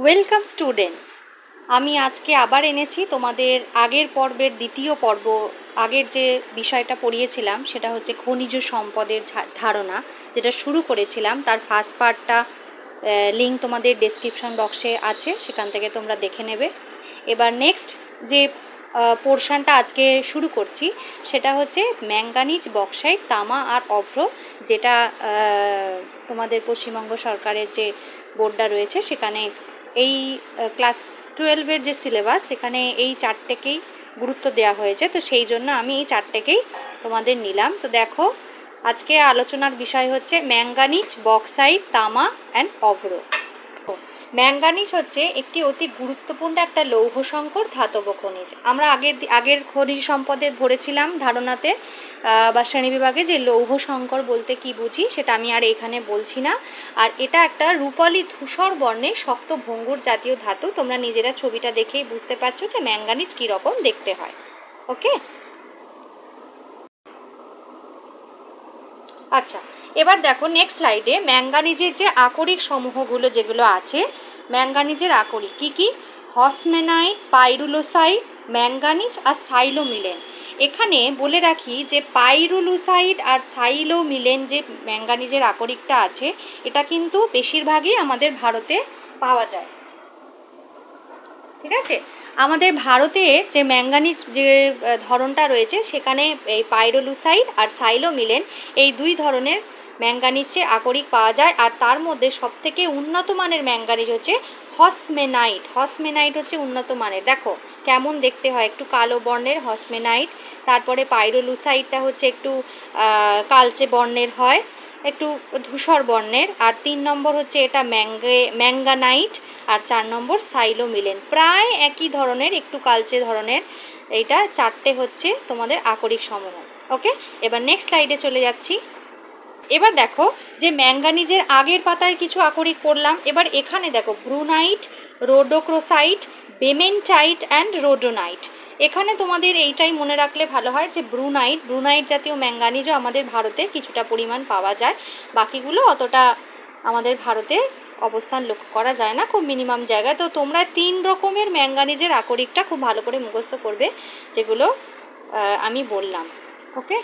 Welcome students আমি আজকে আবার এনেছি তোমাদের আগের পর্বের দ্বিতীয় পর্ব, আগের যে বিষয়টা পড়িয়েছিলাম, সেটা হচ্ছে খনিজ সম্পদের ধারণা, যেটা শুরু করেছিলাম। তার ফার্স্ট পার্টটা লিঙ্ক তোমাদের ডেসক্রিপশন বক্সে আছে, সেখান থেকে তোমরা দেখে নেবে। এবার নেক্সট যে পোর্শনটা আজকে শুরু করছি, সেটা হচ্ছে ম্যাঙ্গানিজ বক্সাইট, তামা আর অভ্র, যেটা তোমাদের পশ্চিমবঙ্গ সরকারের যে বোর্ডটা রয়েছে, সেখানে এই ক্লাস টুয়েলভের যে সিলেবাস সেখানে এই চারটেকেই গুরুত্ব দেওয়া হয়েছে। তো সেই জন্য আমি এই চারটেকেই তোমাদের নিলাম। তো দেখো, আজকে আলোচনার বিষয় হচ্ছে ম্যাঙ্গানিজ বক্সাইট তামা অ্যান্ড অভ্র। ম্যাঙ্গানিজ হচ্ছে একটি অতি গুরুত্বপূর্ণ একটা লৌহ সংকর ধাতব খনিজ। আমরা আগের আগের খনিজ সম্পদে ধরেছিলাম ধারণাতে বা শ্রেণীবিভাগে যে লৌহ সংকর বলতে কি বুঝি সেটা আমি আর এখানে বলছি না। আর এটা একটা রূপালি ধূসর বর্ণের শক্ত ভঙ্গুর জাতীয় ধাতু। তোমরা নিজেরা ছবিটা দেখেই বুঝতে পারছ যে ম্যাঙ্গানিজ কী রকম দেখতে হয়। ওকে? আচ্ছা এবার দেখো নেক্সট স্লাইডে ম্যাঙ্গানিজের যে আকরিক সমূহগুলো যেগুলো আছে ম্যাঙ্গানিজের আকরিক কি কি? হসমেনাইট পাইরুলোসাইট ম্যাঙ্গানিজ আর সাইলোমিলেন। এখানে বলে রাখি যে পাইরুলুসাইড আর সাইলোমিলেন যে ম্যাঙ্গানিজের আকরিকটা আছে, এটা কিন্তু বেশিরভাগই আমাদের ভারতে পাওয়া যায়। ঠিক আছে? আমাদের ভারতে যে ম্যাঙ্গানিজ যে ধরনটা রয়েছে, সেখানে এই পাইরোলুসাইড আর সাইলোমিলেন এই দুই ধরনের ম্যাঙ্গানিজে আকরিক পাওয়া যায়। আর তার মধ্যে সবথেকে উন্নত মানের ম্যাঙ্গানিজ হচ্ছে হসমেনাইট। হসমেনাইট হচ্ছে উন্নত মানের। দেখো, কেমন দেখতে হয়? একটু কালো বর্ণের হসমেনাইট। তারপরে পাইরোলুসাইটটা হচ্ছে একটু কালচে বর্ণের হয়, একটু ধূসর বর্ণের। আর তিন নম্বর হচ্ছে এটা ম্যাঙ্গে, ম্যাঙ্গানাইট। আর চার নম্বর সাইলোমিলেন। প্রায় একই ধরনের, একটু কালচে ধরনের। এইটা চারটে হচ্ছে তোমাদের আকরিক সমূহ ওকে? এবার নেক্সট স্লাইডে চলে যাচ্ছি। এবার দেখো যে ম্যাঙ্গানিজের আগের পাতায় কিছু আকরিক করলাম এবার এখানে দেখো ব্রুনাইট, রোডোক্রোসাইট, বেমেনটাইট অ্যান্ড রোডোনাইট। এখানে তোমাদের এইটাই মনে রাখলে ভালো হয় যে ব্রুনাইট ব্রুনাইট জাতীয় ম্যাঙ্গানিজও আমাদের ভারতে কিছুটা পরিমাণ পাওয়া যায়। বাকিগুলো অতটা আমাদের ভারতে অবস্থান লক্ষ্য করা যায় না, খুব মিনিমাম জায়গায়। তো তোমরা তিন রকমের ম্যাঙ্গানিজের আকরিকটা খুব ভালো করে মুখস্থ করবে, যেগুলো আমি বললাম। ওকে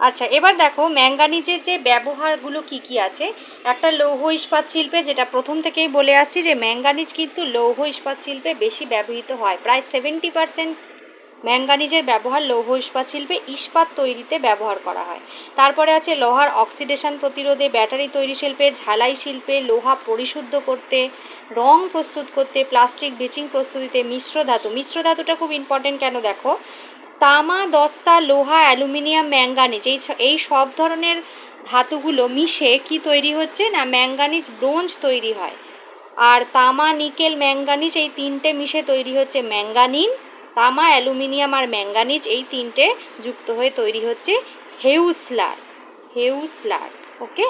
আচ্ছা এবার দেখো, ম্যাঙ্গানিজের যে ব্যবহারগুলো কি কি আছে? একটা লৌহ ইস্পাত শিল্পে যেটা প্রথম থেকেই বলে আসছি যে, ম্যাঙ্গানিজ কিন্তু লৌহ ইস্পাত শিল্পে বেশি ব্যবহৃত হয়। প্রায় সেভেন্টি পার্সেন্ট ম্যাঙ্গানিজের ব্যবহার লৌহ ইস্পাত শিল্পে ইস্পাত তৈরিতে ব্যবহার করা হয়। তারপরে আছে লোহার অক্সিডেশন প্রতিরোধে, ব্যাটারি তৈরি শিল্পে, ঝালাই শিল্পে, লোহা পরিশুদ্ধ করতে, রং প্রস্তুত করতে, প্লাস্টিক ব্লিচিং প্রস্তুতিতে মিশ্র ধাতু। মিশ্র ধাতুটা খুব ইম্পর্টেন্ট কেন দেখো? তামা, দস্তা, লোহা, অ্যালুমিনিয়াম, ম্যাঙ্গানিজ এই এই সব ধরনের ধাতুগুলো মিশে কি তৈরি হচ্ছে না ম্যাঙ্গানিজ ব্রোঞ্জ তৈরি হয়? আর তামা, নিকেল, ম্যাঙ্গানিজ এই তিনটে মিশে তৈরি হচ্ছে ম্যাঙ্গানিন, তামা, অ্যালুমিনিয়াম আর ম্যাঙ্গানিজ এই তিনটে যুক্ত হয়ে তৈরি হচ্ছে হেউসলার হেউসলার, ওকে?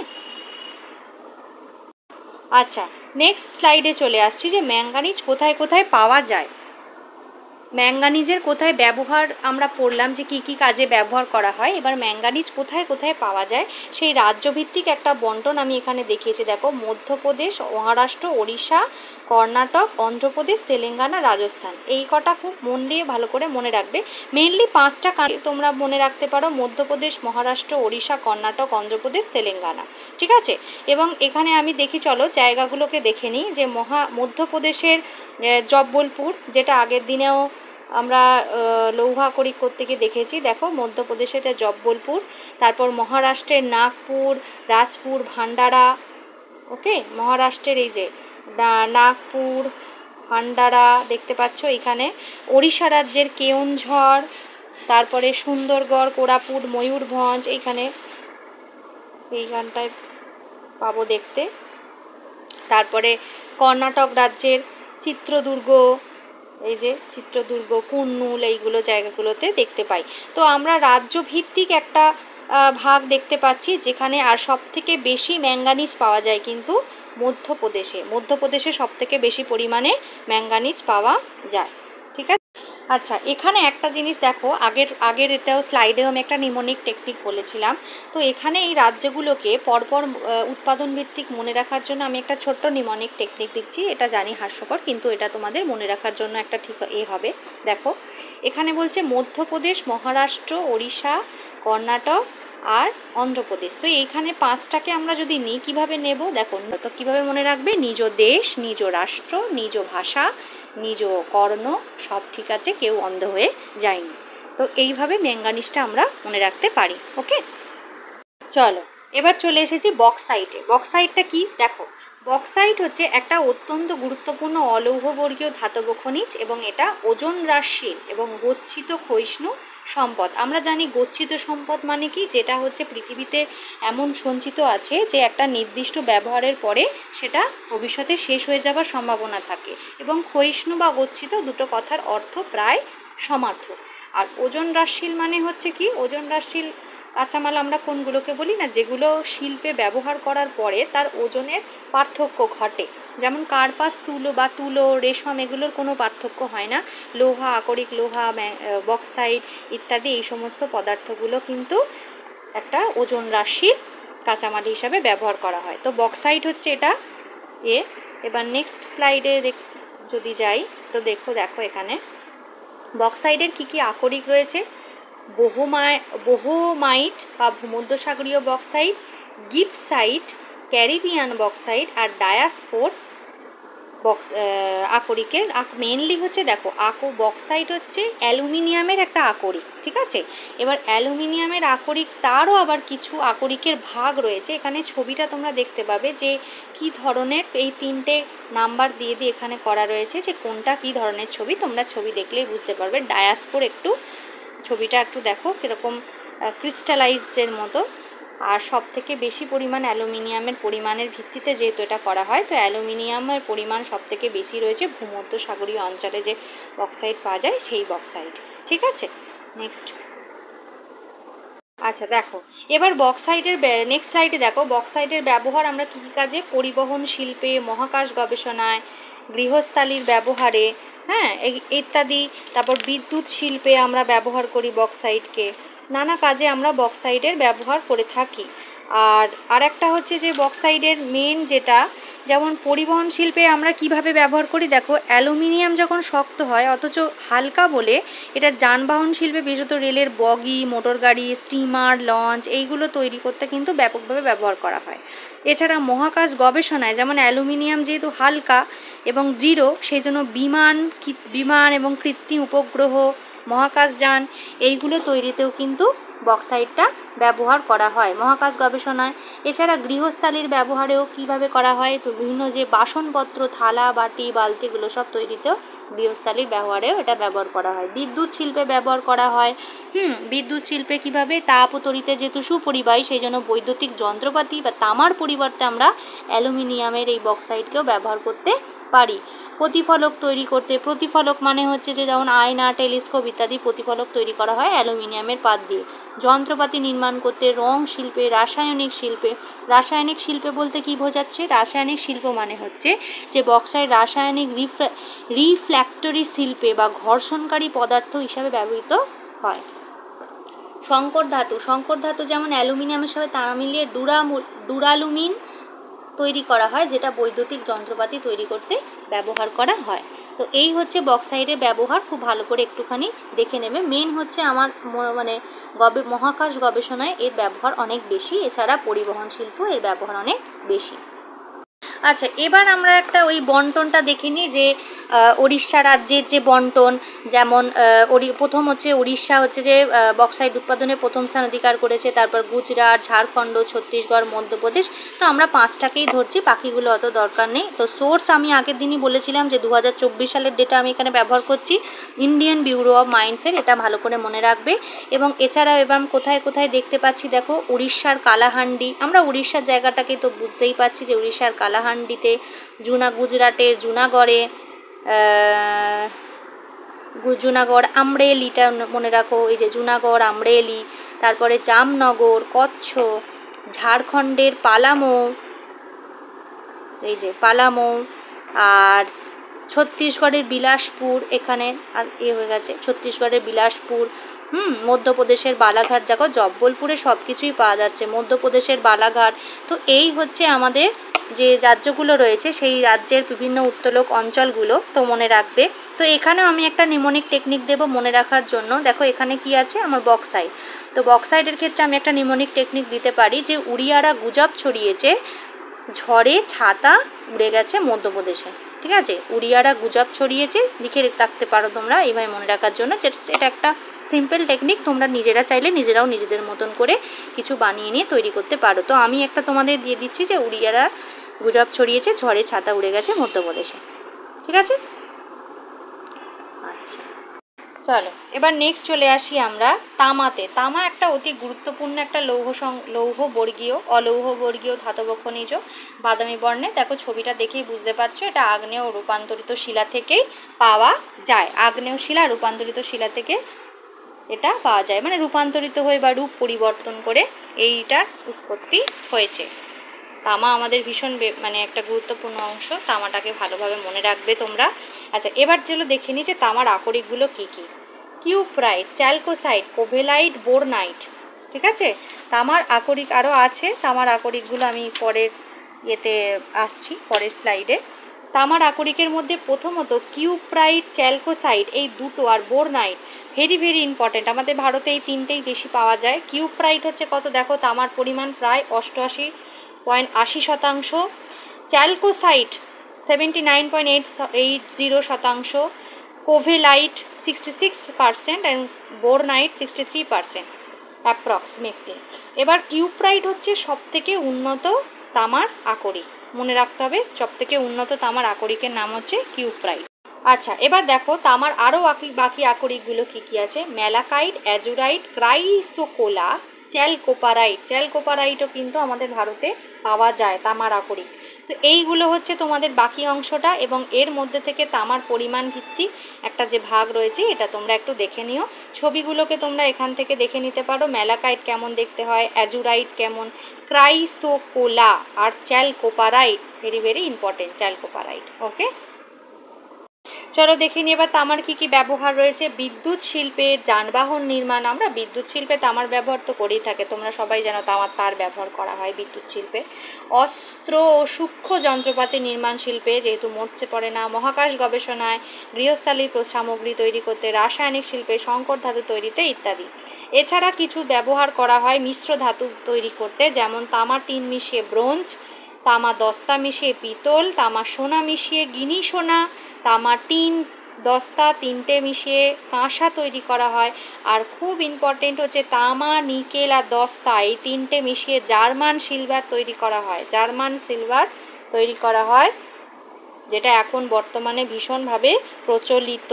আচ্ছা নেক্সট স্লাইডে চলে আসছি যে ম্যাঙ্গানিজ কোথায় কোথায় পাওয়া যায়। ম্যাঙ্গানিজের কোথায় ব্যবহার আমরা পড়লাম যে কি কি কাজে ব্যবহার করা হয়, এবার ম্যাঙ্গানিজ কোথায় কোথায় পাওয়া যায় সেই রাজ্যভিত্তিক একটা বন্টন আমি এখানে দেখিয়েছি। দেখো, মধ্যপ্রদেশ, মহারাষ্ট্র, ওড়িশা, কর্ণাটক, অন্ধ্রপ্রদেশ, তেলেঙ্গানা, রাজস্থান। এই কটা খুব মন দিয়ে ভালো করে মনে রাখবে। মেনলি পাঁচটা তোমরা মনে রাখতে পারো, মধ্যপ্রদেশ, মহারাষ্ট্র, ওড়িশা, কর্ণাটক, অন্ধ্রপ্রদেশ, তেলেঙ্গানা। ঠিক আছে? এবং এখানে আমি দেখি, চলো, জায়গাগুলোকে দেখে নিই যে মহা মধ্যপ্রদেশের জব্বলপুর যেটা আগের দিনেও আমরা আহ, লৌহা করিক করতে গিয়ে দেখেছি। দেখো মধ্যপ্রদেশে এটা জব্বলপুর তারপর মহারাষ্ট্রের নাগপুর রাজপুর ভান্ডারা ওকে? মহারাষ্ট্রের এই যে নাগপুর ভান্ডারা দেখতে পাচ্ছ এখানে। ওড়িশা রাজ্যের কেওনঝড় তারপরে সুন্দরগড় কোরাপুট ময়ূরভঞ্জ এইখানে এইখানটায় পাবো দেখতে। তারপরে কর্ণাটক রাজ্যের চিত্রদুর্গ এই যে চিত্রদুর্গ কুর্নুল এইগুলো জায়গাগুলোতে দেখতে পাই। তো আমরা রাজ্য ভিত্তিক একটা ভাগ দেখতে পাচ্ছি যেখানে আর সব থেকে বেশি ম্যাঙ্গানিজ পাওয়া যায় কিন্তু মধ্যপ্রদেশে। মধ্যপ্রদেশে সব থেকে বেশি পরিমাণে ম্যাঙ্গানিজ পাওয়া যায়। আচ্ছা এখানে একটা জিনিস দেখো, আগের আগের এটাও স্লাইডেও আমি একটা নিমোনিক টেকনিক বলেছিলাম। তো এখানে এই রাজ্যগুলোকে পরপর উৎপাদন ভিত্তিক মনে রাখার জন্য আমি একটা ছোট্ট নিমোনিক টেকনিক দিচ্ছি, এটা জানি হাস্যকর, কিন্তু এটা তোমাদের মনে রাখার জন্য একটা ঠিক এ হবে। দেখো, এখানে বলছে মধ্যপ্রদেশ, মহারাষ্ট্র, ওড়িশা, কর্ণাটক আর অন্ধ্রপ্রদেশ। তো এইখানে পাঁচটাকে আমরা যদি নিই, কীভাবে নেব? দেখো, তো কীভাবে মনে রাখবে? নিজ দেশ, নিজ রাষ্ট্র, নিজ ভাষা নিজ কর্ণ, সব ঠিক আছে, কেউ অন্ধ হয়ে যায়নি। তো এইভাবে ম্যাঙ্গানিসটা আমরা মনে রাখতে পারি, ওকে? চলো, এবার চলে এসেছি বক্সাইটে। বক্সাইটটা কি? দেখো, বক্সাইট হচ্ছে একটা অত্যন্ত গুরুত্বপূর্ণ অলৌহবর্গীয় ধাতব খনিজ এবং এটা ওজন হ্রাসশীল এবং গচ্ছিত ক্ষয়িষ্ণু সম্পদ। আমরা জানি গচ্ছিত সম্পদ মানে কি? যেটা হচ্ছে পৃথিবীতে এমন সঞ্চিত আছে যে একটা নির্দিষ্ট ব্যবহারের পরে সেটা ভবিষ্যতে শেষ হয়ে যাওয়ার সম্ভাবনা থাকে। এবং ক্ষয়িষ্ণু বা গচ্ছিত দুটো কথার অর্থ প্রায় সমার্থক। আর ওজন হ্রাসশীল মানে হচ্ছে কি? ওজন হ্রাসশীল কাঁচামাল আমরা কোনগুলোকে বলি না, যেগুলো শিল্পে ব্যবহার করার পরে তার ওজনের পার্থক্য ঘটে। যেমন কার্পাস, তুলো বা তুলো, রেশম এগুলোর কোনো পার্থক্য হয় না। লোহা, আকরিক লোহা বক্সাইড ইত্যাদি এই সমস্ত পদার্থগুলো কিন্তু একটা ওজন রাশির কাঁচামাল হিসাবে ব্যবহার করা হয়। তো বক্সাইড হচ্ছে এটা। এ, এবার নেক্সট স্লাইডে যদি যাই, তো দেখো দেখো এখানে। বক্সাইডের কি কি আকরিক রয়েছে? বহুমাইট বা ভূমধ্যসাগরীয় বক্সাইট, গিপসাইট, ক্যারিবিয়ান বক্সাইট আর ডায়াস্পোর বক্স আকরিকের মেনলি হচ্ছে দেখো, আকো, বক্সাইট হচ্ছে অ্যালুমিনিয়ামের একটা আকরিক, ঠিক আছে? এবার অ্যালুমিনিয়ামের আকরিক তারও আবার কিছু আকরিকের ভাগ রয়েছে। এখানে ছবিটা তোমরা দেখতে পাবে যে কি ধরনের এই তিনটে নাম্বার দিয়ে দিয়ে এখানে করা রয়েছে যে কোনটা কি ধরনের ছবি, তোমরা ছবি দেখলেই বুঝতে পারবে। ডায়াস্পোর একটু ছবিটা একটু দেখো, কীরকম ক্রিস্টালাইজের মতো। আর সব থেকে বেশি পরিমাণ অ্যালুমিনিয়ামের পরিমাণের ভিত্তিতে যেহেতু এটা করা হয়, তো অ্যালুমিনিয়ামের পরিমাণ সব থেকে বেশি রয়েছে ভূমধ্য সাগরীয় অঞ্চলে যে বক্সাইড পাওয়া যায়, সেই বক্সাইড ঠিক আছে? নেক্সট আচ্ছা দেখো। এবার বক্সাইডের নেক্সট স্লাইডে দেখো। বক্সাইডের ব্যবহার আমরা কী কী কাজে? পরিবহন শিল্পে মহাকাশ গবেষণায়, গৃহস্থালির ব্যবহারে হ্যাঁ ইত্যাদি, তারপর বিদ্যুৎ শিল্পে আমরা ব্যবহার করি বক্সাইটকে নানা কাজে আমরা বক্সাইডের ব্যবহার করে থাকি। আর আরেকটা হচ্ছে যে বক্সাইডের মেন যেটা, যেমন পরিবহন শিল্পে আমরা কীভাবে ব্যবহার করি, দেখো, অ্যালুমিনিয়াম যখন শক্ত হয়, অথচ হালকা বলে এটা যানবাহন শিল্পে, বিশেষত রেলের বগি, মোটর গাড়ি স্টিমার লঞ্চ এইগুলো তৈরি করতে কিন্তু ব্যাপকভাবে ব্যবহার করা হয়। এছাড়া মহাকাশ গবেষণায় যেমন অ্যালুমিনিয়াম যেহেতু হালকা এবং দৃঢ় সেই জন্য বিমান বিমান এবং কৃত্রিম উপগ্রহ মহাকাশযান এইগুলো তৈরিতেও কিন্তু বক্সাইটটা ব্যবহার করা হয়। মহাকাশ গবেষণায়। এছাড়া গৃহস্থালির ব্যবহারেও কীভাবে করা হয়, তো বিভিন্ন যে বাসনপত্র, থালা, বাটি বালতিগুলো সব তৈরিতেও গৃহস্থালির ব্যবহারেও এটা ব্যবহার করা হয়। বিদ্যুৎ শিল্পে ব্যবহার করা হয়। হুম, বিদ্যুৎ শিল্পে কীভাবে তাপ তরিতে যেহেতু সুপরিবাহী, সেই জন্য বৈদ্যুতিক যন্ত্রপাতি বা তামার পরিবর্তে আমরা অ্যালুমিনিয়ামের এই বক্সাইটকেও ব্যবহার করতে পারি। প্রতিফলক তৈরি করতে, প্রতিফলক মানে হচ্ছে যে যেমন আয়না, টেলিস্কোপ ইত্যাদি প্রতিফলক তৈরি করা হয় অ্যালুমিনিয়ামের পাত দিয়ে। যন্ত্রপাতি নির্মাণ করতে, রং শিল্পে, রাসায়নিক শিল্পে রাসায়নিক শিল্পে বলতে কি বোঝাচ্ছে? রাসায়নিক শিল্প মানে হচ্ছে যে বক্সাইড রাসায়নিক রিফ্ল্যাক্টরি শিল্পে বা ঘর্ষণকারী পদার্থ হিসাবে ব্যবহৃত হয়। সংকর ধাতু সংকর ধাতু যেমন অ্যালুমিনিয়ামের সাথে তারা মিলিয়ে ডুরালুমিন তৈরি করা হয়, যেটা বৈদ্যুতিক যন্ত্রপাতি তৈরি করতে ব্যবহার করা হয়। তো এই হচ্ছে বক্সাইডের ব্যবহার, খুব ভালো করে একটুখানি দেখে নেবে। মেন হচ্ছে আমার মানে গবে, মহাকাশ গবেষণায় এর ব্যবহার অনেক বেশি, এছাড়া পরিবহন শিল্প এর ব্যবহার অনেক বেশি। আচ্ছা এবার আমরা একটা ওই বন্টনটা দেখে নিই যে উড়িষ্যা রাজ্যের যে বন্টন, যেমন প্রথম হচ্ছে উড়িষ্যা হচ্ছে যে বক্সাইড উৎপাদনে প্রথম স্থান অধিকার করেছে, তারপর গুজরাট, ঝাড়খণ্ড, ছত্তিশগড়, মধ্যপ্রদেশ। তো আমরা পাঁচটাকেই ধরছি, বাকিগুলো অত দরকার নেই। তো সোর্স আমি আগের দিনই বলেছিলাম যে দু হাজার চব্বিশ সালের ডেটা আমি এখানে ব্যবহার করছি। ইন্ডিয়ান ব্যুরো অফ মাইন্ডসের, এটা ভালো করে মনে রাখবে। এবং এছাড়াও এবার কোথায় কোথায় দেখতে পাচ্ছি, দেখো উড়িষ্যার কালাহান্ডি। আমরা উড়িষ্যার জায়গাটাকে তো বুঝতেই পারছি যে উড়িষ্যার কালাহান্ডিতে জুনা গুজরাটের জুনাগড়ে জুনাগড় আমরেলিটা মনে রাখো, এই যে জুনাগড় আমরেলি তারপরে জামনগর কচ্ছ ঝাড়খণ্ডের পালামৌ, এই যে পালামৌ, আর ছত্তিশগড়ের বিলাসপুর, এখানে এ হয়ে গেছে, ছত্তিশগড়ের বিলাসপুর, হুম, মধ্যপ্রদেশের বালাঘাট, দেখো জব্বলপুরে সব কিছুই পাওয়া যাচ্ছে, মধ্যপ্রদেশের বালাঘাট, তো এই হচ্ছে আমাদের যে রাজ্যগুলো রয়েছে, সেই রাজ্যের বিভিন্ন উত্তোলক অঞ্চলগুলো তো মনে রাখবে। তো এখানেও আমি একটা নিমোনিক টেকনিক দেব মনে রাখার জন্য। দেখো এখানে কি আছে? আমার বক্সাইড তো বক্সাইডের ক্ষেত্রে আমি একটা নিমোনিক টেকনিক দিতে পারি যে উড়িয়ারা গুজব ছড়িয়েছে, ঝড়ে ছাতা উড়ে গেছে মধ্যপ্রদেশে। ঠিক আছে? উড়িয়ারা গুজব ছড়িয়েছে লিখে রাখতে পারো তোমরা এইভাবে মনে রাখার জন্য। এটা একটা সিম্পল টেকনিক তোমরা নিজেরা চাইলে নিজেরাও নিজেদের মতন করে কিছু বানিয়ে নিয়ে তৈরি করতে পারো। তো আমি একটা তোমাদের দিয়ে দিচ্ছি যে উড়িয়ারা গুজব ছড়িয়েছে, ঝড়ে ছাতা উড়ে গেছে মধ্যপ্রদেশে। ঠিক আছে? আচ্ছা। চলো, এবার নেক্সট চলে আসি আমরা তামাতে। তামা একটা অতি গুরুত্বপূর্ণ একটা লৌহ লৌহ বর্গীয়, অলৌহ বর্গীয় ধাতব খনিজ বাদামি বর্ণে। দেখো, ছবিটা দেখেই বুঝতে পারছ, এটা আগ্নেয় রূপান্তরিত শিলা থেকেই পাওয়া যায়। আগ্নেয় শিলা রূপান্তরিত শিলা থেকে এটা পাওয়া যায়। মানে রূপান্তরিত হয়ে বা রূপ পরিবর্তন করে এইটার উৎপত্তি হয়েছে। তামা আমাদের ভীষণ মানে একটা গুরুত্বপূর্ণ অংশ। তামাটাকে ভালোভাবে মনে রাখবে তোমরা। আচ্ছা এবার যেগুলো দেখে নিই যে তামার আকরিকগুলো কী কী। কিউপ্রাইট, চ্যালকোসাইট, কোভেলাইট, বোরনাইট, ঠিক আছে? তামার আকরিক আরও আছে। তামার আকরিকগুলো আমি পরের ইয়েতে আসছি, পরের স্লাইডে। তামার আকরিকের মধ্যে প্রথমত কিউপ্রাইট, চ্যালকোসাইট, এই দুটো আর বোরনাইট ভেরি ভেরি ইম্পর্টেন্ট আমাদের ভারতে এই তিনটেই বেশি পাওয়া যায়। কিউপ্রাইট হচ্ছে কত? দেখো, তামার পরিমাণ প্রায় অষ্টআশি পয়েন্ট আশি শতাংশ, chalcocite seventy nine point eight eight zero শতাংশ, covellite sixty six percent and bornite sixty three percent approximately এবার কিউপ্রাইট হচ্ছে সবথেকে উন্নত তামার আকরিক মনে রাখতে হবে সবথেকে উন্নত তামার আকরিকের নাম হচ্ছে কিউপ্রাইট আচ্ছা এবার দেখো তামার আরও বাকি বাকি আকরিকগুলো কী কী আছে? ম্যালাকাইট, অ্যাজুরাইট, ক্রাইসোকোলা চ্যালকোপারাইট চ্যালকোপারাইটও কিন্তু আমাদের ভারতে পাওয়া যায়, তামার আকরিক তো এইগুলো হচ্ছে তোমাদের বাকি অংশটা এবং এর মধ্যে থেকে তামার পরিমাণ ভিত্তিক একটা যে ভাগ রয়েছে, এটা তোমরা একটু দেখে নিও। ছবিগুলোকে তোমরা এখান থেকে দেখে নিতে পারো, ম্যালাকাইট কেমন দেখতে হয়, অ্যাজুরাইট কেমন। ক্রাইসোকোলা আর chalcopyrite, very very important chalcopyrite okay চলো দেখে নিই এবার তামার কী কী ব্যবহার রয়েছে। বিদ্যুৎ শিল্পে যানবাহন নির্মাণ, আমরা বিদ্যুৎ শিল্পে তামার ব্যবহার তো করেই থাকে। তোমরা সবাই জানো তামার তার ব্যবহার করা হয় বিদ্যুৎ শিল্পে। অস্ত্র ও সূক্ষ্ম যন্ত্রপাতি নির্মাণ শিল্পে যেহেতু মরচে পড়ে না, মহাকাশ গবেষণায় গৃহস্থালী সামগ্রী তৈরি করতে, রাসায়নিক শিল্পে সংকর ধাতু তৈরিতে ইত্যাদি। এছাড়া কিছু ব্যবহার করা হয় মিশ্র ধাতু তৈরি করতে, যেমন তামা টিন মিশিয়ে ব্রোঞ্জ, তামা দস্তা মিশিয়ে পিতল, তামা সোনা মিশিয়ে গিনি সোনা তামা টিন দস্তা তিনটে মিশিয়ে কাঁসা তৈরি করা হয়। আর খুব ইম্পর্টেন্ট হচ্ছে তামা, নিকেল আর দস্তা, এই তিনটে মিশিয়ে জার্মান সিলভার তৈরি করা হয়। জার্মান সিলভার তৈরি করা হয়, যেটা এখন বর্তমানে ভীষণভাবে প্রচলিত।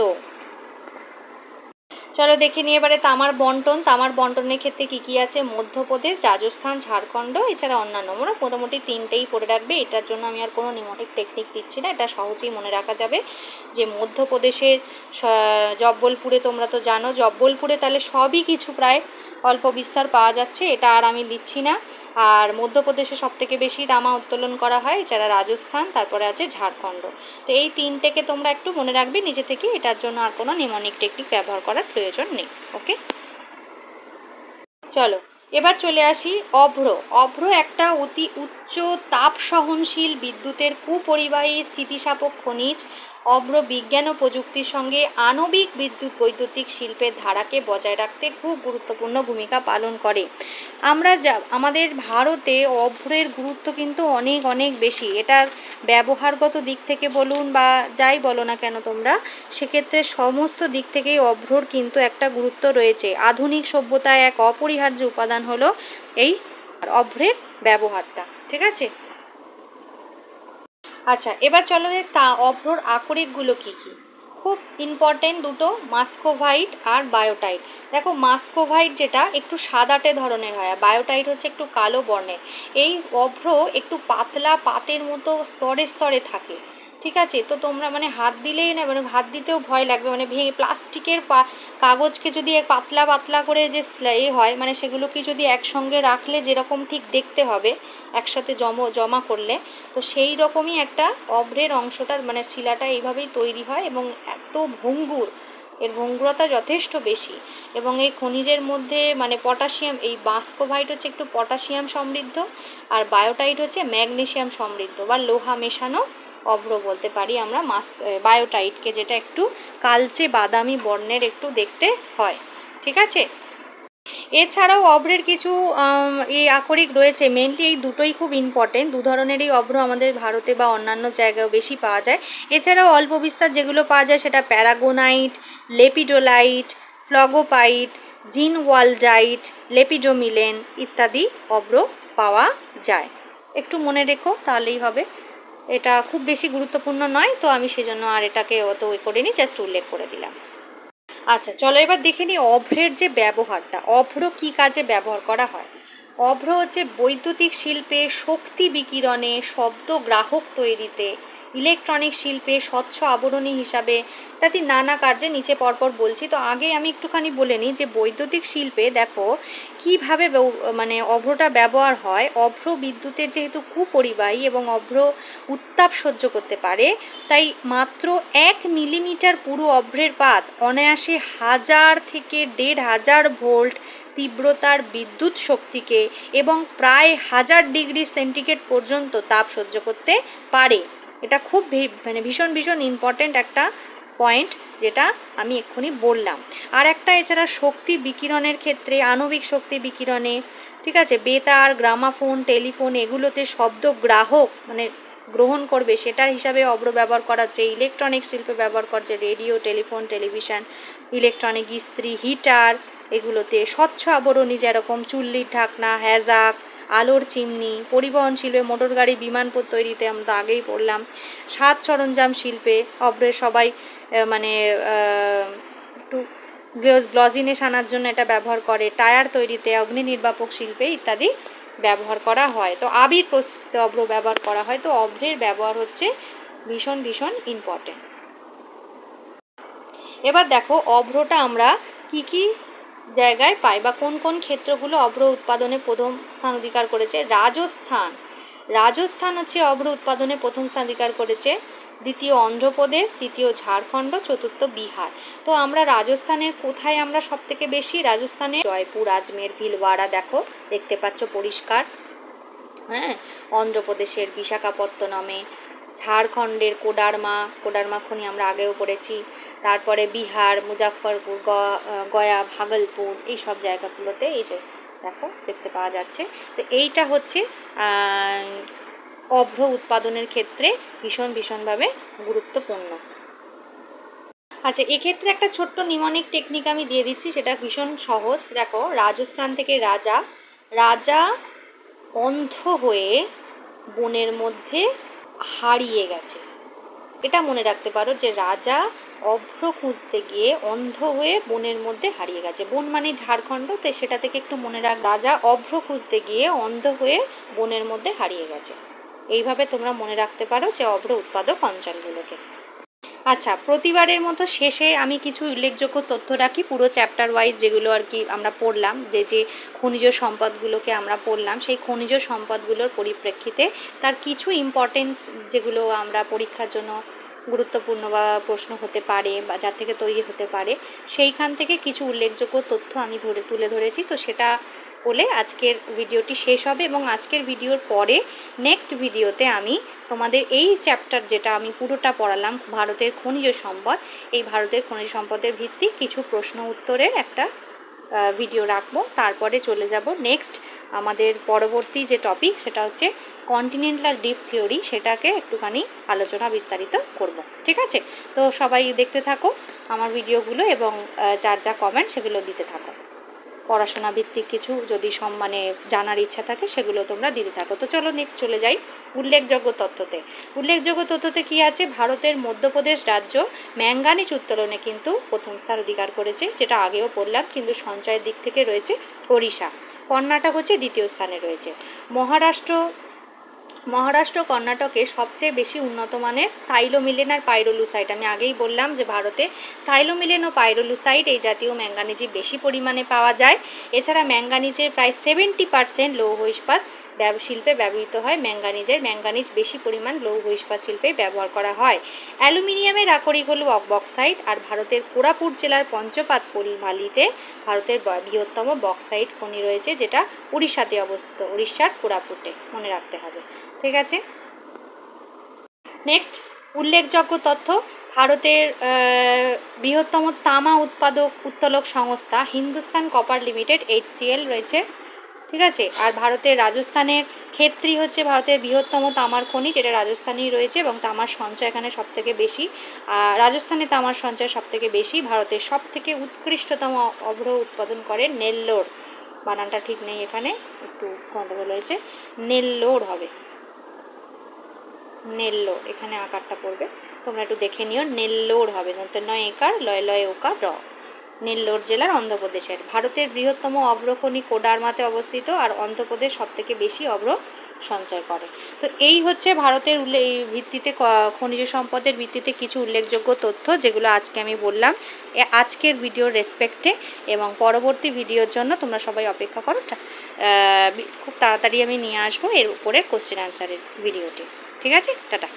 চলো দেখে নিয়ে এবারে তামার বন্টন। তামার বন্টনের ক্ষেত্রে কি কি আছে? মধ্যপ্রদেশ, রাজস্থান, ঝাড়খণ্ড, এছাড়া অন্যান্য। আমরা মোটামুটি তিনটেই পড়ে রাখবে। এটার জন্য আমি আর কোনো নিমোটিক টেকনিক দিচ্ছি না। এটা সহজেই মনে রাখা যাবে যে মধ্যপ্রদেশের জব্বলপুরে তোমরা তো জানো, জব্বলপুরে তাহলে সবই কিছু প্রায় অল্প বিস্তার পাওয়া যাচ্ছে। এটা আর আমি দিচ্ছি না। আর মধ্যপ্রদেশে সব থেকে বেশি তামা উত্তোলন করা হয় এছাড়া রাজস্থান, তারপরে আছে ঝাড়খণ্ড। তো এই তিনটেকে তোমরা একটু মনে রাখবে নিজে থেকে, এটার জন্য আর কোনো নিমনিক টেকনিক ব্যবহার করার প্রয়োজন নেই ওকে চলো, এবার চলে আসি অভ্র। অভ্র একটা অতি উচ্চ তাপ সহনশীল বিদ্যুতের কুপরিবাহী স্থিতিস্থাপক খনিজ অভ্র বিজ্ঞান ও প্রযুক্তির সঙ্গে আণবিক বিদ্যুৎ বৈদ্যুতিক শিল্পের ধারাকে বজায় রাখতে খুব গুরুত্বপূর্ণ ভূমিকা পালন করে। আমরা যা, আমাদের ভারতে অভ্রের গুরুত্ব কিন্তু অনেক অনেক বেশি। এটার ব্যবহারগত দিক থেকে বলুন বা যাই বলো না কেন তোমরা, সেক্ষেত্রে সমস্ত দিক থেকেই অভ্রর কিন্তু একটা গুরুত্ব রয়েছে। আধুনিক সভ্যতায় এক অপরিহার্য উপাদান হলো এই অভ্রের ব্যবহারটা। ঠিক আছে? আচ্ছা এবার চলো যে তা অভ্রর আকরিকগুলো কী কী? খুব ইম্পর্টেন্ট দুটো মাস্কোভাইট আর বায়োটাইট দেখো মাস্কোভাইট যেটা একটু সাদাটে ধরনের হয়, আর বায়োটাইট হচ্ছে একটু কালো বর্ণের। এই অভ্র একটু পাতলা পাতের মতো স্তরে স্তরে থাকে। ঠিক আছে? তো তোমরা মানে হাত দিলেই না মানে হাত দিতেও ভয় লাগবে। মানে ভেঙে প্লাস্টিকের কাগজকে যদি পাতলা পাতলা করে যে এ হয় মানে সেগুলোকে যদি একসঙ্গে রাখলে যেরকম ঠিক দেখতে হবে, একসাথে জম, জমা করলে, তো সেই রকমই একটা অভ্রের অংশটা মানে শিলাটা এইভাবেই তৈরি হয় এবং এত ভঙ্গুর, এর ভঙ্গুরতা যথেষ্ট বেশি। এবং এই খনিজের মধ্যে মানে পটাশিয়াম, এই বাস্কোভাইট হচ্ছে একটু পটাশিয়াম সমৃদ্ধ, আর বায়োটাইট হচ্ছে ম্যাগনেশিয়াম সমৃদ্ধ বা লোহা মেশানো অভ্র বলতে পারি আমরা মাস বায়োটাইটকে যেটা একটু কালচে বাদামি বর্ণের একটু দেখতে হয়, ঠিক আছে? এছাড়াও অভ্রের কিছু এই আকরিক রয়েছে মেনলি এই দুটোই খুব ইম্পর্টেন্ট দু ধরনেরই অভ্র আমাদের ভারতে বা অন্যান্য জায়গায় বেশি পাওয়া যায়। এছাড়াও অল্প বিস্তার যেগুলো পাওয়া যায় সেটা প্যারাগোনাইট লেপিডোলাইট ফ্লগোপাইট জিন জিনওয়ালডাইট লেপিডোমিলেন ইত্যাদি অভ্র পাওয়া যায়। একটু মনে রেখো, তাহলেই হবে। এটা খুব বেশি গুরুত্বপূর্ণ নয়, তো আমি সেজন্য আর এটাকে অত এ করিনি জাস্ট উল্লেখ করে দিলাম। আচ্ছা চলো এবার দেখে নিই অভ্রের যে ব্যবহারটা। অভ্র কি কাজে ব্যবহার করা হয়? অভ্র হচ্ছে বৈদ্যুতিক শিল্পে শক্তি বিকিরণে শব্দ গ্রাহক তৈরিতে ইলেকট্রনিক শিল্পে স্বচ্ছ আবরণী হিসাবে ইত্যাদি নানা কার্যে নিচে পরপর বলছি। তো আগে আমি একটুখানি বলে নিই যে বৈদ্যুতিক শিল্পে দেখো কীভাবে মানে অভ্রটা ব্যবহার হয়। অভ্র বিদ্যুতের যেহেতু কুপরিবাহী এবং অভ্র উত্তাপ সহ্য করতে পারে, তাই মাত্র এক মিলিমিটার পুরো অভ্রের পাত অনায়াসে হাজার থেকে দেড় হাজার ভোল্ট তীব্রতার বিদ্যুৎ শক্তিকে এবং প্রায় হাজার ডিগ্রি সেন্টিগ্রেড পর্যন্ত তাপ সহ্য করতে পারে। এটা খুব মানে ভীষণ ভীষণ ইম্পর্ট্যান্ট একটা পয়েন্ট যেটা আমি এক্ষুনি বললাম। আর একটা এছাড়া শক্তি বিকিরণের ক্ষেত্রে, আণবিক শক্তি বিকিরণে, ঠিক আছে? বেতার, গ্রামাফোন, টেলিফোন এগুলোতে শব্দ গ্রাহক মানে গ্রহণ করবে, সেটার হিসাবে অব্র ব্যবহার করা ইলেকট্রনিক শিল্পে ব্যবহার করছে রেডিও টেলিফোন টেলিভিশন ইলেকট্রনিক ইস্ত্রি হিটার এগুলোতে স্বচ্ছ আবরণী যেরকম, চুল্লির ঢাকনা হ্যাজাক আলোর চিমনি, পরিবহন শিল্পে মোটর গাড়ি বিমানপথ তৈরিতে আমরা তো আগেই পড়লাম। সাজ সরঞ্জাম শিল্পে অব্রে সবাই মানে একটু গ্লজিনেস আনার জন্য এটা ব্যবহার করে। টায়ার তৈরিতে, অগ্নি নির্বাপক শিল্পে ইত্যাদি ব্যবহার করা হয়। তো আবির প্রস্তুতিতে অভ্র ব্যবহার করা হয়। তো অভ্রের ব্যবহার হচ্ছে ভীষণ ভীষণ ইম্পর্টেন্ট এবার দেখো অভ্রটা আমরা কি কি জায়গায় পাই বা কোন কোন ক্ষেত্রগুলো অভ্র উৎপাদনে প্রথম স্থান অধিকার করেছে? রাজস্থান। রাজস্থান হচ্ছে অভ্র উৎপাদনে প্রথম স্থান অধিকার করেছে। দ্বিতীয় অন্ধ্রপ্রদেশ, তৃতীয় ঝাড়খণ্ড, চতুর্থ বিহার। তো আমরা রাজস্থানের কোথায় আমরা সব থেকে বেশি? রাজস্থানে জয়পুর, আজমের, ভিলওয়াড়া দেখো, দেখতে পাচ্ছ পরিষ্কার। হ্যাঁ? অন্ধ্রপ্রদেশের বিশাখাপত্তনমে ঝাড়খণ্ডের কোডারমা কোডারমা খনি আমরা আগেও পড়েছি। তারপরে বিহার মুজাফরপুর গয়া, ভাগলপুর, এই সব জায়গাগুলোতে এই যে দেখো, দেখতে পাওয়া যাচ্ছে। তো এইটা হচ্ছে অভ্র উৎপাদনের ক্ষেত্রে ভীষণ ভীষণভাবে গুরুত্বপূর্ণ। আচ্ছা এক্ষেত্রে একটা ছোট্ট নিমনিক টেকনিক আমি দিয়ে দিচ্ছি, সেটা ভীষণ সহজ। দেখো, রাজস্থান থেকে রাজা রাজা অন্ধ হয়ে বনের মধ্যে হারিয়ে গেছে। এটা মনে রাখতে পারো যে রাজা অভ্র খুঁজতে গিয়ে অন্ধ হয়ে বনের মধ্যে হারিয়ে গেছে। বন মানে ঝাড়খণ্ড, তো সেটা থেকে একটু মনে রাখ। রাজা অভ্র খুঁজতে গিয়ে অন্ধ হয়ে বনের মধ্যে হারিয়ে গেছে। এইভাবে তোমরা মনে রাখতে পারো যে অভ্র উৎপাদক অঞ্চলগুলোকে। আচ্ছা প্রতিবারের মতো শেষে আমি কিছু উল্লেখযোগ্য তথ্য রাখি। পুরো চ্যাপ্টার ওয়াইজ যেগুলো আর কি আমরা পড়লাম, যে যে খনিজ সম্পদগুলোকে আমরা পড়লাম, সেই খনিজ সম্পদগুলোর পরিপ্রেক্ষিতে তার কিছু ইম্পর্টেন্স যেগুলো আমরা পরীক্ষার জন্য গুরুত্বপূর্ণ বা প্রশ্ন হতে পারে বা যার থেকে তৈরি হতে পারে, সেইখান থেকে কিছু উল্লেখযোগ্য তথ্য আমি ধরে, তুলে ধরেছি। তো সেটা বলে আজকের ভিডিওটি শেষ হবে এবং আজকের ভিডিওর পরে নেক্সট ভিডিওতে আমি তোমাদের এই চ্যাপ্টার যেটা আমি পুরোটা পড়ালাম ভারতের খনিজ সম্পদ, এই ভারতের খনিজ সম্পদের ভিত্তি কিছু প্রশ্ন উত্তরের একটা ভিডিও রাখব। তারপরে চলে যাব নেক্সট আমাদের পরবর্তী যে টপিক সেটা হচ্ছে কন্টিনেন্টাল ডিপ থিওরি সেটাকে একটুখানি আলোচনা বিস্তারিত করব। ঠিক আছে? তো সবাই দেখতে থাকো আমার ভিডিওগুলো এবং যার যা কমেন্ট সেগুলো দিতে থাকো। পড়াশোনা ভিত্তিক কিছু যদি সম মানে জানার ইচ্ছা থাকে, সেগুলো তোমরা দিতে থাকো। তো চলো নেক্সট চলে যাই উল্লেখযোগ্য তথ্যতে। উল্লেখযোগ্য তথ্যতে কি আছে? ভারতের মধ্যপ্রদেশ রাজ্য ম্যাঙ্গানিজ উত্তোলনে কিন্তু প্রথম স্থান অধিকার করেছে, যেটা আগেও পড়লাম, কিন্তু সঞ্চয়ের দিক থেকে রয়েছে ওড়িশা। কর্ণাটক হচ্ছে দ্বিতীয় স্থানে রয়েছে। মহারাষ্ট্র মহারাষ্ট্র, কর্ণাটকে সবচেয়ে বেশি উন্নত মানের সাইলোমিলেন আর পাইরোলুসাইট। আমি আগেই বললাম যে ভারতে সাইলোমিলেন ও পাইরোলুসাইট এই জাতীয় ম্যাঙ্গানিজই বেশি পরিমাণে পাওয়া যায়। এছাড়া ম্যাঙ্গানিজের প্রায় সেভেন্টি পার্সেন্ট লৌহ ইস্পাত শিল্পে ব্যবহৃত হয়। ম্যাঙ্গানিজের ম্যাঙ্গানিজ বেশি পরিমাণ লৌহ ইস্পাত শিল্পে ব্যবহার করা হয়। অ্যালুমিনিয়ামের আকরিক হল বক্সাইট আর ভারতের কোরাপুর জেলার পঞ্চপাত পরিমালিতে ভারতের বৃহত্তম বক্সাইট খনি রয়েছে যেটা উড়িষ্যাতে অবস্থিত। উড়িষ্যার কোরাপুটে। মনে রাখতে হবে। ঠিক আছে? নেক্সট উল্লেখযোগ্য তথ্য, ভারতের বৃহত্তম তামা উৎপাদক উত্তোলক সংস্থা হিন্দুস্তান কপার লিমিটেড এইচসিএল রয়েছে, ঠিক আছে? আর ভারতের রাজস্থানের ক্ষেত্রী হচ্ছে ভারতের বৃহত্তম তামার খনি যেটা রাজস্থানেই রয়েছে এবং তামার সঞ্চয় এখানে সব থেকে বেশি। আর রাজস্থানে তামার সঞ্চয় সব থেকে বেশি ভারতের সব থেকে উৎকৃষ্টতম অভ্র উৎপাদন করে নেল্লোর। বানানটা ঠিক নেই এখানে, একটু গন্ডগোল হয়েছে। নেল্লোর হবে। নেল্লোর এখানে আকারটা পড়বে। তোমরা একটু দেখে নিও, নেল্লোর হবে। নয়তো নয় একার, লয় লয় ওকার র। নেল্লোর জেলার অন্ধ্রপ্রদেশের। ভারতের বৃহত্তম অগ্রখনি কোডারমাতে অবস্থিত আর অন্ধ্রপ্রদেশ সব থেকে বেশি অগ্র সঞ্চয় করে। তো এই হচ্ছে ভারতের উল্লে, এই ভিত্তিতে খনিজ সম্পদের ভিত্তিতে কিছু উল্লেখযোগ্য তথ্য, যেগুলো আজকে আমি বললাম। আজকের ভিডিওর রেসপেক্টে এবং পরবর্তী ভিডিওর জন্য তোমরা সবাই অপেক্ষা করো। খুব তাড়াতাড়ি আমি নিয়ে আসব এর উপরে কোশ্চেন অ্যান্সারের ভিডিওটি। ঠিক আছে? টাটা।